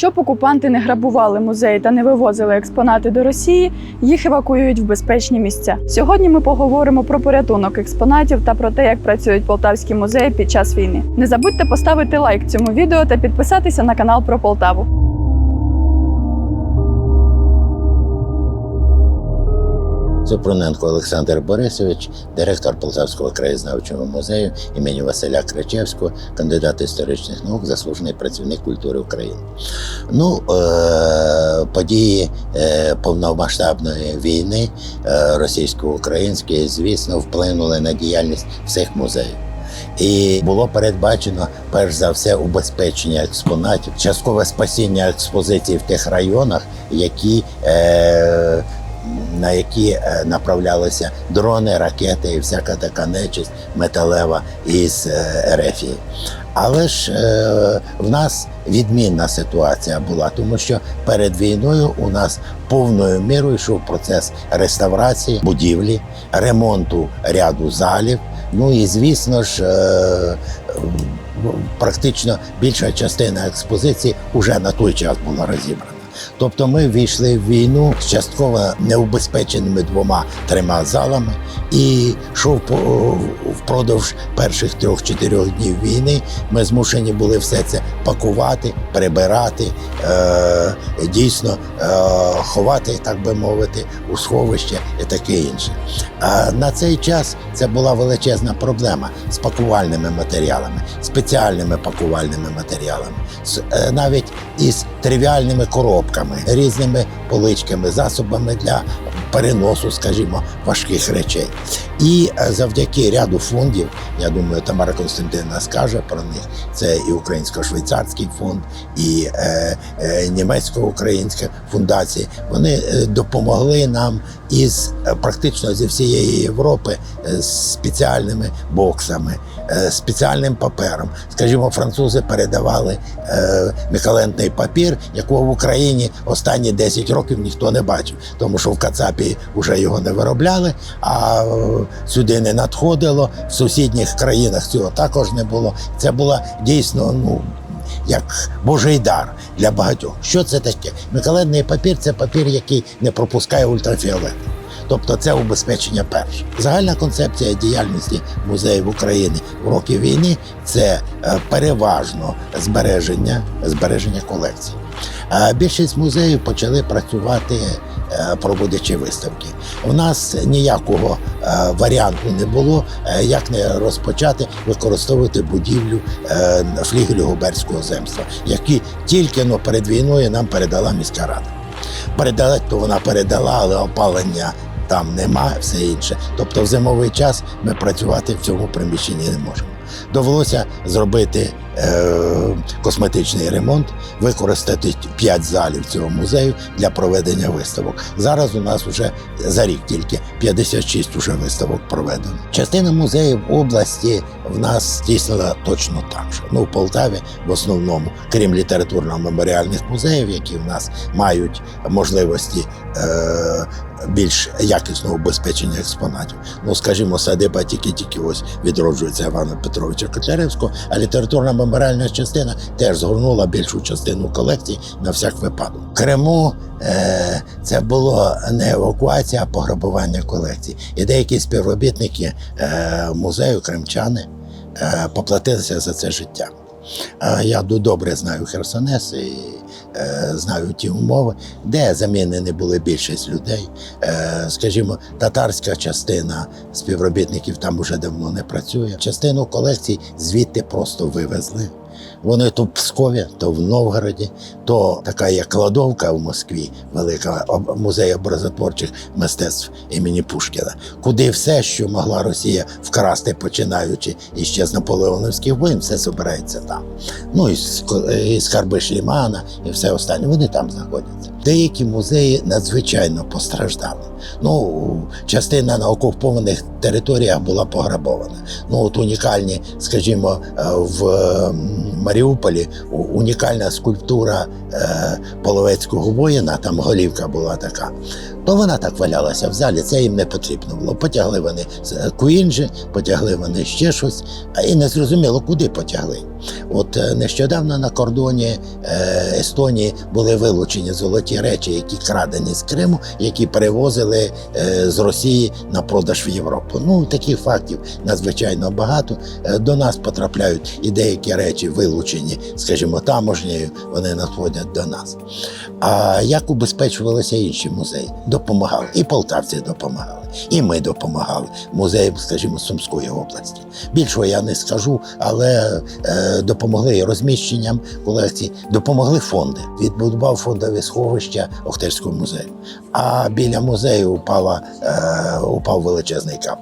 Щоб окупанти не грабували музеї та не вивозили експонати до Росії, їх евакуюють в безпечні місця. Сьогодні ми поговоримо про порятунок експонатів та про те, як працюють полтавські музеї під час війни. Не забудьте поставити лайк цьому відео та підписатися на канал про Полтаву. Супруненко Олександр Борисович, директор Полтавського краєзнавчого музею імені Василя Кричевського, кандидат історичних наук, заслужений працівник культури України. Ну, е- події е- повномасштабної війни е- російсько-української, звісно, вплинули на діяльність всіх музеїв. І було передбачено перш за все убезпечення експонатів, часткове спасіння експозицій в тих районах, які е- на які е, направлялися дрони, ракети і всяка така нечисть металева із е, Ерефії. Але ж е, в нас відмінна ситуація була, тому що перед війною у нас повною мірою йшов процес реставрації будівлі, ремонту ряду залів. Ну і звісно ж, е, практично більша частина експозиції вже на той час була розібрана. Тобто ми війшли в війну з частково неубезпеченими двома трьома залами, і що впродовж перших трьох-чотирьох днів війни ми змушені були все це пакувати, прибирати, е, дійсно е, ховати, так би мовити, у сховище і таке інше. А на цей час це була величезна проблема з пакувальними матеріалами, спеціальними пакувальними матеріалами, е, навіть із тривіальними коробками, різними поличками, засобами для переносу, скажімо, важких речей. І е, завдяки ряду фондів, я думаю, Тамара Константинівна скаже про них. Це і українсько-швейцарський фонд, і е, е, німецько-українська фундація. Вони е, допомогли нам із е, практично зі всієї Європи з спеціальними боксами, спеціальним папером. Скажімо, французи передавали е, мікалентний папір, якого в Україні останні 10 років ніхто не бачив, тому що в Кацапі вже його не виробляли, а е, сюди не надходило. В сусідніх країнах цього також не було. Це була дійсно ну. Як божий дар для багатьох. Що це таке? Миколедний папір це папір, який не пропускає ультрафіолет. Тобто це убезпечення перше. Загальна концепція діяльності музеїв України в роки війни це е, переважно збереження, збереження колекцій. А більшість музеїв почали працювати, е, проводячи виставки. У нас ніякого е, варіанту не було, е, як не розпочати використовувати будівлю е, флігелю губерського земства, які тільки но перед війною нам передала міська рада. Передала, то вона передала, але опалення там нема, все інше. Тобто в зимовий час ми працювати в цьому приміщенні не можемо. Довелося зробити косметичний ремонт, використати 5 залів цього музею для проведення виставок. Зараз у нас вже за рік тільки 56 уже виставок проведено. Частина музеїв області в нас здійснила точно так же. Ну, в Полтаві в основному, крім літературно-меморіальних музеїв, які в нас мають можливості е, більш якісного убезпечення експонатів. Ну, скажімо, садиба тільки-тільки ось відроджується Івана Петровича Котляревського, а літературна меморіальна частина теж згорнула більшу частину колекції на всяк випадок. В Криму е, це було не евакуація, а пограбування колекцій. І деякі співробітники е, музею кримчани е, поплатилися за це життя. Я добре знаю Херсонес і е, знаю ті умови, де замінені були більшість людей. Е, скажімо, татарська частина співробітників там уже давно не працює. Частину колекцій звідти просто вивезли. Вони то в Пскові, то в Новгороді, то така є кладовка в Москві, велика музей образотворчих мистецтв імені Пушкіна, куди все, що могла Росія вкрасти, починаючи іще з наполеоновських воїн, все збирається там. Ну і, ск- і скарби Шлімана, і все останнє. Вони там знаходяться. Деякі музеї надзвичайно постраждали. Ну, частина на окупованих територіях була пограбована. Ну, от унікальні, скажімо, е, Маріуполі унікальна скульптура е, половецького воїна, там голівка була така. То вона так валялася в залі, це їм не потрібно було. Потягли вони Куінджі, потягли вони ще щось, і не зрозуміло, куди потягли. От е, нещодавно на кордоні е, Естонії були вилучені золоті речі, які крадені з Криму, які перевозили е, з Росії на продаж в Європу. Ну таких фактів надзвичайно багато. До нас потрапляють і деякі речі вилучені, скажімо, таможнею, вони надходять до нас. А як убезпечувалися інші музеї? Допомагали. І полтавці допомагали, і ми допомагали музеям, скажімо, Сумської області. Більшого я не скажу, але е, допомогли розміщенням колекцій, допомогли фонди. Відбудував фондове сховища Охтирського музею. А біля музею упала, е, упав величезний кап.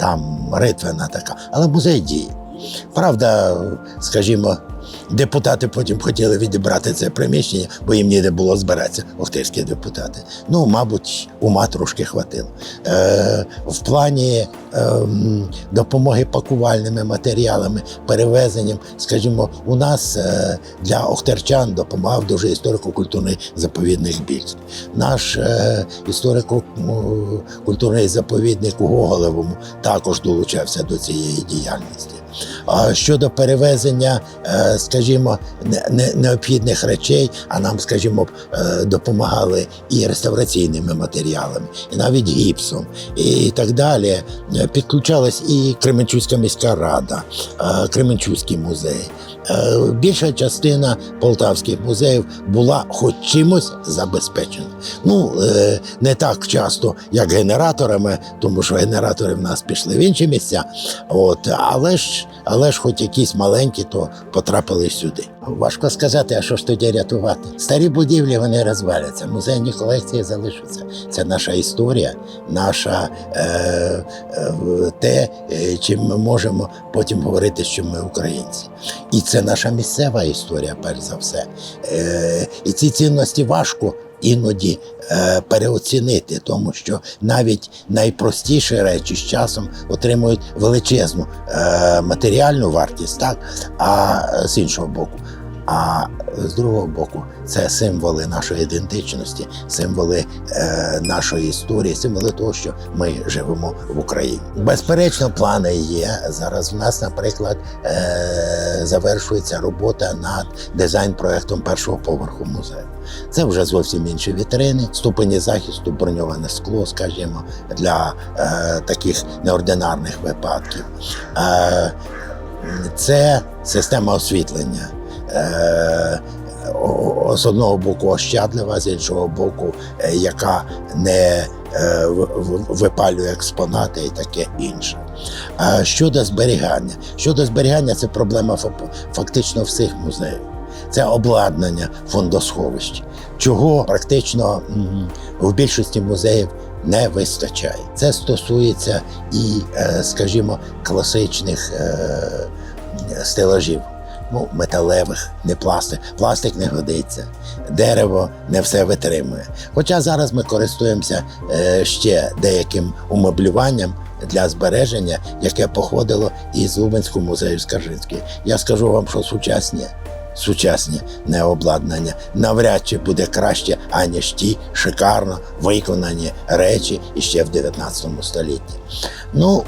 Там ритвина така, але музей діє. Правда, скажімо, депутати потім хотіли відібрати це приміщення, бо їм ніде було збиратися, охтирські депутати. Ну, мабуть, ума трошки хватило. Е, в плані е, допомоги пакувальними матеріалами, перевезенням, скажімо, у нас е, для охтерчан допомагав дуже історико-культурний заповідник Більськ. Наш е, історико-культурний заповідник у Гоголевому також долучався до цієї діяльності. А щодо перевезення, е, скажімо, не- не- необхідних речей, а нам, скажімо, е, допомагали і реставраційними матеріалами, і навіть гіпсом, і так далі. Е, Підключалась і Кременчуцька міська рада, Кременчуцький музей. Більша частина полтавських музеїв була хоч чимось забезпечена. Ну, не так часто, як генераторами, тому що генератори в нас пішли в інші місця. От, але ж, але ж хоч якісь маленькі, то потрапили сюди. Важко сказати, а що ж тоді рятувати? Старі будівлі вони розваляться, музейні колекції залишаться. Це наша історія, наша е, е, те, е, чим ми можемо потім говорити, що ми українці. І це наша місцева історія, перш за все. Е, і ці цінності важко іноді е, переоцінити, тому що навіть найпростіші речі з часом отримують величезну е, матеріальну вартість, так а з іншого боку. А з другого боку, це символи нашої ідентичності, символи е, нашої історії, символи того, що ми живемо в Україні. Безперечно, плани є. Зараз в нас, наприклад, е, завершується робота над дизайн-проектом першого поверху музею. Це вже зовсім інші вітрини, ступені захисту, броньоване скло, скажімо, для е, таких неординарних випадків. Е, це система освітлення. Е, з одного боку ощадлива, з іншого боку, е, яка не е, випалює експонати і таке інше. А щодо зберігання, щодо зберігання, це проблема фа- фактично всіх музеїв. Це обладнання фондосховищ, чого практично в більшості музеїв не вистачає. Це стосується і, скажімо, класичних стелажів. Ну, металевих, не пластик. Пластик не годиться, дерево не все витримує. Хоча зараз ми користуємося е, ще деяким умеблюванням для збереження, яке походило із Лубенського музею Скаржинський. Я скажу вам, що сучасні, сучасні необладнання навряд чи буде краще, аніж ті шикарно виконані речі іще в 19 столітті. Ну,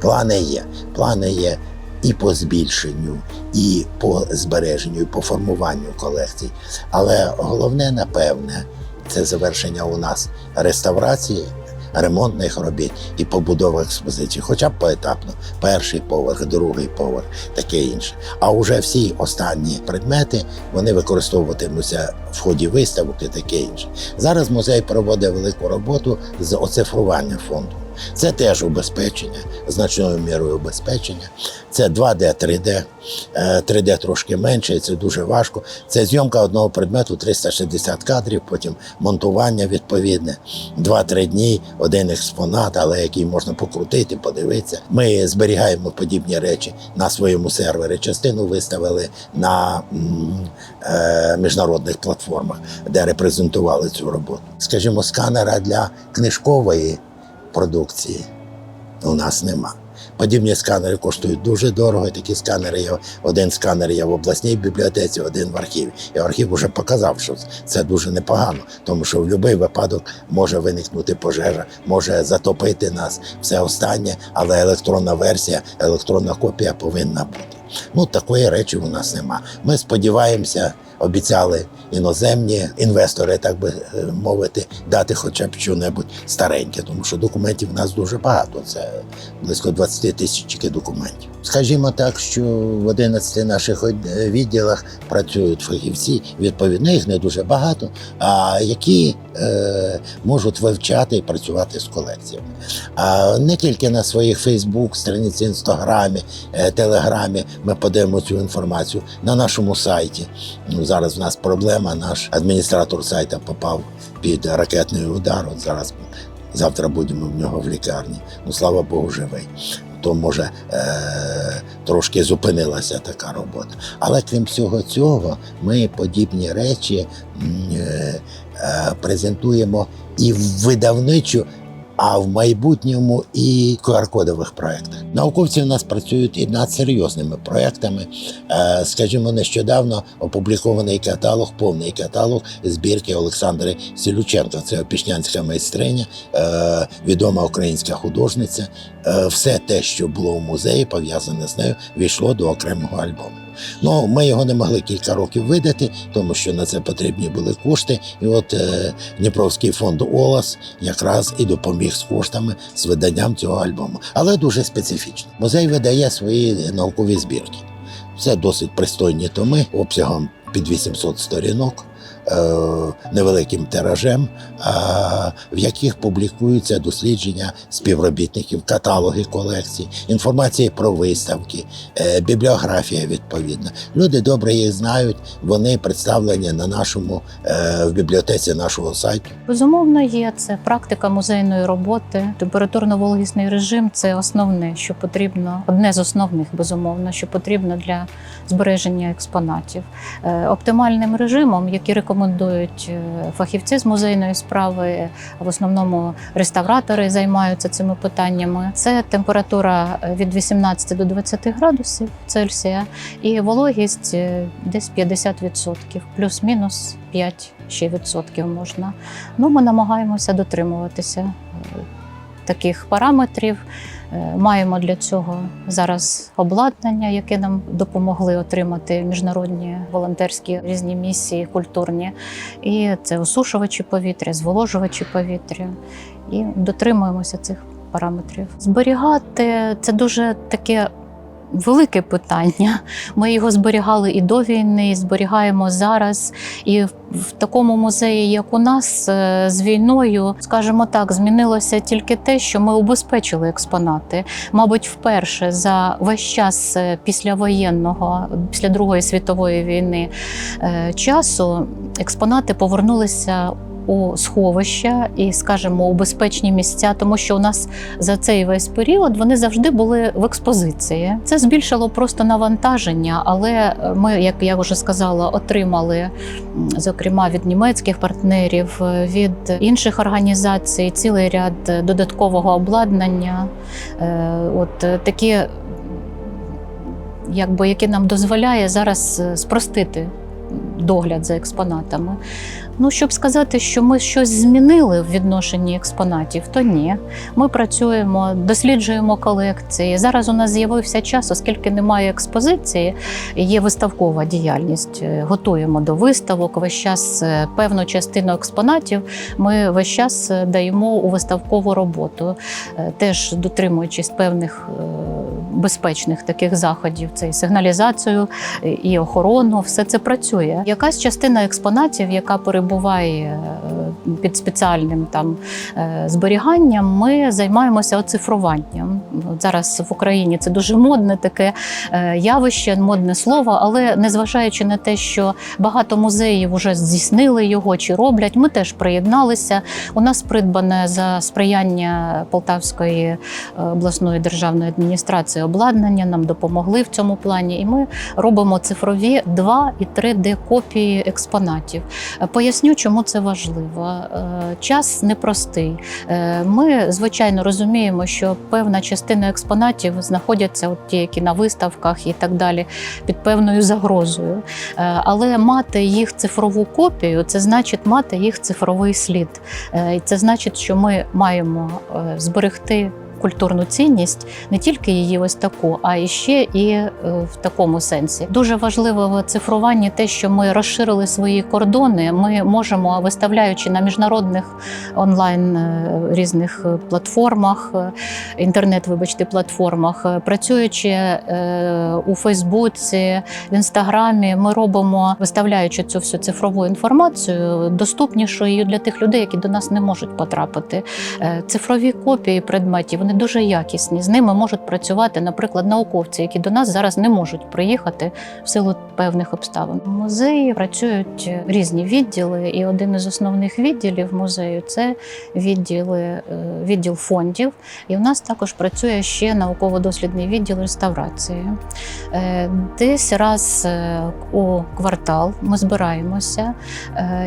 плани є. Плани є і по збільшенню, і по збереженню, і по формуванню колекцій. Але головне, напевне, це завершення у нас реставрації, ремонтних робіт і побудова експозиції, хоча б поетапно. Перший поверх, другий поверх, таке інше. А вже всі останні предмети вони використовуватимуться в ході виставок і таке інше. Зараз музей проводить велику роботу з оцифрування фонду. Це теж убезпечення, значною мірою убезпечення. Це 2D, 3D. Е, 3D трошки менше, і це дуже важко. Це зйомка одного предмету 360 кадрів, потім монтування відповідне. 2-3 дні, один експонат, але який можна покрутити, подивитися. Ми зберігаємо подібні речі на своєму сервері. Частину виставили на е, міжнародних платформах, де репрезентували цю роботу. Скажімо, сканера для книжкової продукції у нас нема. Подібні сканери коштують дуже дорого. Такі сканери є. Один сканер є в обласній бібліотеці, один в архіві. І архів вже показав, що це дуже непогано, тому що в будь-який випадок може виникнути пожежа, може затопити нас все останнє, але електронна версія, електронна копія повинна бути. Ну такої речі у нас нема. Ми сподіваємося, обіцяли іноземні інвестори, так би е, мовити, дати хоча б що-небудь стареньке, тому що документів в нас дуже багато. Це близько 20 тисяч документів. Скажімо так, що в 11 наших відділах працюють фахівці, відповідно, їх не дуже багато, а які е, можуть вивчати і працювати з колекціями. А не тільки на своїх Фейсбук, страниці Інстаграмі, е, Телеграмі ми подаємо цю інформацію на нашому сайті. Зараз в нас проблема. Наш адміністратор сайту попав під ракетний удар. От зараз завтра будемо в нього в лікарні. Ну слава Богу, живий. То може е- трошки зупинилася така робота. Але крім всього цього, ми подібні речі е- е- презентуємо і в видавничу а в майбутньому і QR-кодових проєктах. Науковці в нас працюють і над серйозними проєктами. Е, Скажімо, нещодавно опублікований каталог, повний каталог збірки Олександри Сілюченко. Це опішнянська майстриня, е, відома українська художниця. Е, Все те, що було в музеї, пов'язане з нею, війшло до окремого альбому. Ну, ми його не могли кілька років видати, тому що на це потрібні були кошти. І от е, Дніпровський фонд ОЛАС якраз і допоміг з коштами з виданням цього альбому. Але дуже специфічно. Музей видає свої наукові збірки. Це досить пристойні томи обсягом під 800 сторінок. Е, Невеликим тиражем, в яких публікуються дослідження співробітників, каталоги колекцій, інформація про виставки, е, бібліографія відповідна. Люди добре їх знають. Вони представлені на нашому е, в бібліотеці нашого сайту. Безумовно, є це практика музейної роботи. Температурно-вологісний режим це основне, що потрібно, одне з основних, безумовно, що потрібно для збереження експонатів. Оптимальним режимом, який рекомендують е, фахівці з музейної справи, в основному реставратори займаються цими питаннями. Це температура е, від 18 до 20 градусів Цельсія і вологість е, десь 50%, плюс-мінус 5 ще відсотків можна. Ну, ми намагаємося дотримуватися таких параметрів. Е, Маємо для цього зараз обладнання, яке нам допомогли отримати міжнародні волонтерські різні місії культурні. І це осушувачі повітря, зволожувачі повітря. І дотримуємося цих параметрів. Зберігати це дуже таке. Велике питання. Ми його зберігали і до війни, і зберігаємо зараз. І в- такому музеї, як у нас, е, з війною, скажімо так, змінилося тільки те, що ми убезпечили експонати. Мабуть, вперше за весь час е, післявоєнного, після Другої світової війни е, часу експонати повернулися. У сховища і, скажімо, у безпечні місця, тому що у нас за цей весь період вони завжди були в експозиції. Це збільшило просто навантаження, але ми, як я вже сказала, отримали зокрема від німецьких партнерів, е, від інших організацій, цілий ряд е, додаткового обладнання. Е, От такі, якби, які нам дозволяє зараз спростити догляд за експонатами. Ну, щоб сказати, що ми щось змінили в відношенні експонатів, то ні. Ми працюємо, досліджуємо колекції. Зараз у нас з'явився час, оскільки немає експозиції, є виставкова діяльність. Е, Готуємо до виставок. Весь час е, певну частину експонатів ми весь час е, даємо у виставкову роботу, теж дотримуючись певних безпечних таких заходів. Це і сигналізацію, і охорону, все це працює. Якась частина експонатів, яка перебуває е, під спеціальним там е, зберіганням, ми займаємося оцифруванням. Зараз в Україні це дуже модне таке е, явище, модне слово, але незважаючи на те, що багато музеїв вже здійснили його чи роблять, ми теж приєдналися. У нас придбане за сприяння Полтавської обласної державної адміністрації обладнання. Нам допомогли в цьому плані, і ми робимо цифрові 2 і 3D копії експонатів. Поясню, чому це важливо. е, час непростий. Е, Ми, звичайно, розуміємо, що певна частина експонатів знаходяться, от ті, які на виставках і так далі, під певною загрозою. Е, Але мати їх цифрову копію це значить мати їх цифровий слід. І це значить, що ми маємо зберегти. Культурну цінність не тільки її ось таку, а і ще і в такому сенсі. Дуже важливо в цифруванні те, що ми розширили свої кордони. Ми можемо, виставляючи на міжнародних онлайн е, різних е, платформах, е, інтернет, вибачте, платформах, працюючи у Фейсбуці, в інстаграмі, ми робимо, виставляючи цю всю цифрову інформацію, доступнішою для тих людей, які до нас не можуть потрапити. Цифрові копії предметів вони дуже якісні. З ними можуть працювати, наприклад, науковці, які до нас зараз не можуть приїхати в силу певних обставин. В музеї працюють різні відділи, і один із основних відділів музею це відділи, е, відділ фондів. І в нас також працює ще науково-дослідний відділ реставрації. Е, Десь раз е, у квартал ми збираємося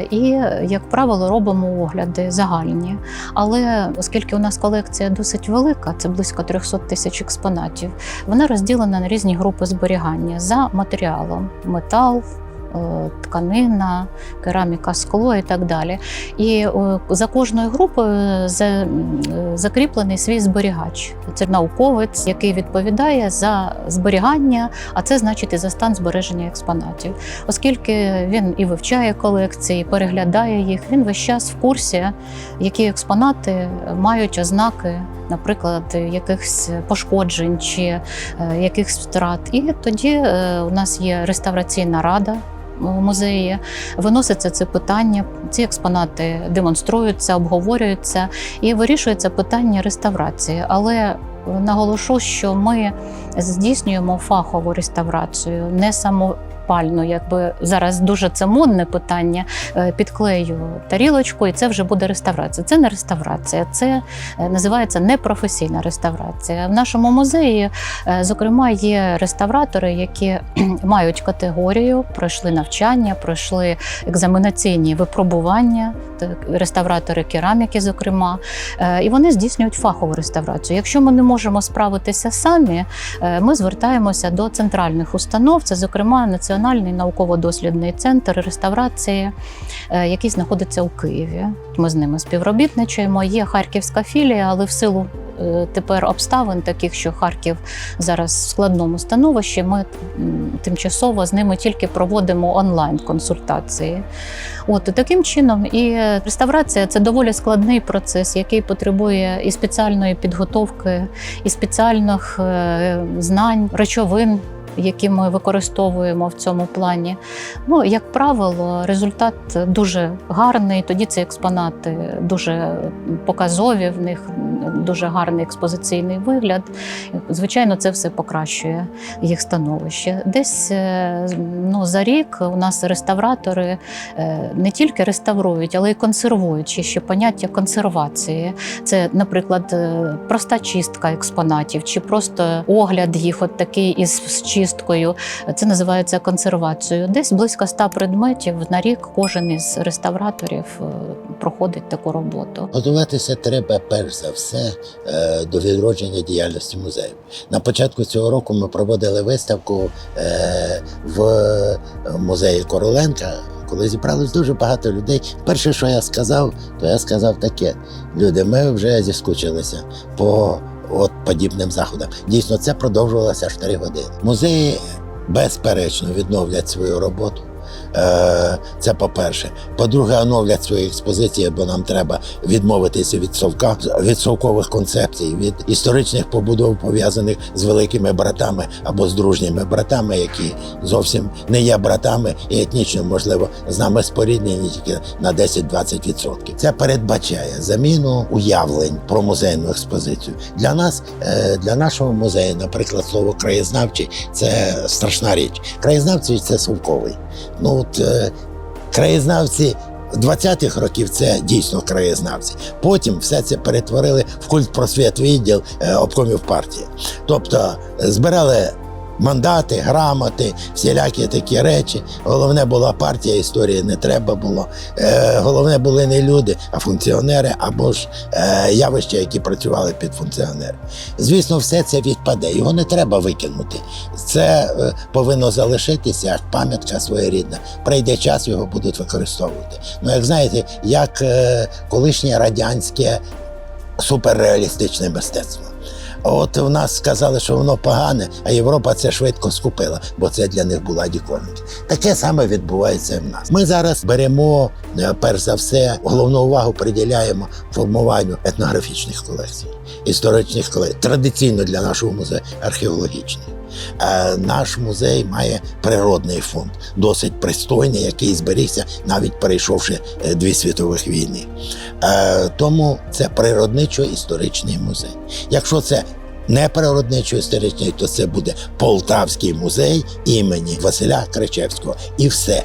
і, як правило, робимо огляди загальні. Але оскільки у нас колекція досить велика, це близько 300 тисяч експонатів, вона розділена на різні групи зберігання за матеріалом: метал. Е, Тканина, кераміка, скло і так далі. І е, за кожною групою е, закріплений свій зберігач. Це науковець, який відповідає за зберігання, а це значить і за стан збереження експонатів. Оскільки він і вивчає колекції, і переглядає їх, він весь час в курсі, які експонати мають ознаки, наприклад, якихось пошкоджень чи якихось втрат. І тоді у нас є реставраційна рада. Музеї виноситься це питання, ці експонати демонструються, обговорюються і вирішується питання реставрації. Але наголошу, що ми здійснюємо фахову реставрацію, не самопальну, якби зараз дуже це модне питання. е, Підклею тарілочку, і це вже буде реставрація. Це не реставрація, це е, називається непрофесійна реставрація. В нашому музеї, е, зокрема, є реставратори, які мають категорію, пройшли навчання, пройшли екзаменаційні випробування, реставратори кераміки, зокрема, Е, і вони здійснюють фахову реставрацію. Якщо ми не можемо справитися самі, е, ми звертаємося до центральних установ, це, зокрема, Національний науково-дослідний центр реставрації, е, який знаходиться у Києві. Ми з ними співробітничаємо. Є харківська філія, але в силу е, тепер обставин, таких, що Харків зараз в складному становищі, ми тимчасово з ними тільки проводимо онлайн консультації. От таким чином, і реставрація це доволі складний процес, який потребує і спеціальної підготовки, і спеціальних е, знань, речовин. Які ми використовуємо в цьому плані. Ну, як правило, результат дуже гарний. Тоді ці експонати дуже показові, в них дуже гарний експозиційний вигляд. Звичайно, це все покращує їх становище. Десь е, ну, за рік у нас реставратори е, не тільки реставрують, але й консервують. Є ще поняття консервації. Це, наприклад, е, проста чистка експонатів, чи просто огляд їх, от такий із чисткою. Це називається консервацією. Десь близько ста предметів на рік кожен із реставраторів е, проходить таку роботу. Готуватися треба перш за все е, до відродження діяльності музею. На початку цього року ми проводили виставку е, в музеї Короленка. Коли зібралось дуже багато людей, перше, що я сказав, то я сказав таке: люди, ми вже зіскучилися по от подібним заходам. Дійсно, це продовжувалося 4 години. Музеї безперечно відновлять свою роботу. Е, Це по-перше. По-друге, оновлять свої експозиції, бо нам треба відмовитися від совка, від совкових концепцій, від історичних побудов, пов'язаних з великими братами або з дружніми братами, які зовсім не є братами і етнічно, можливо, з нами споріднені тільки на 10-20%. Це передбачає заміну уявлень про музейну експозицію. Для нас, е, для нашого музею, наприклад, слово краєзнавчий це страшна річ. Краєзнавці це совковий. Ну от е, краєзнавці 20-х років це дійсно краєзнавці. Потім все це перетворили в культ просвіт відділ е, обкомів партії. Тобто е, збирали мандати, грамоти, всілякі такі речі. Головне була партія, історії не треба було. Е, головне були не люди, а функціонери або ж е, явища, які працювали під функціонером. Звісно, все це відпаде. Його не треба викинути. Це е, повинно залишитися як пам'ятка своєрідна. Прийде час, його будуть використовувати. Ну, як знаєте, як е, колишнє радянське суперреалістичне мистецтво. От в нас сказали, що воно погане, а Європа це швидко скупила, бо це для них була дікорники. Таке саме відбувається і в нас. Ми зараз беремо, е, перш за все, головну увагу приділяємо формуванню етнографічних колекцій, історичних колекцій, традиційно для нашого музею археологічних. Е, Наш музей має природний фонд, досить пристойний, який зберігся, навіть перейшовши е, дві світових війни. Е, Тому це природничо-історичний музей. Якщо це не природничо-історичний, то це буде Полтавський музей імені Василя Кричевського. І все.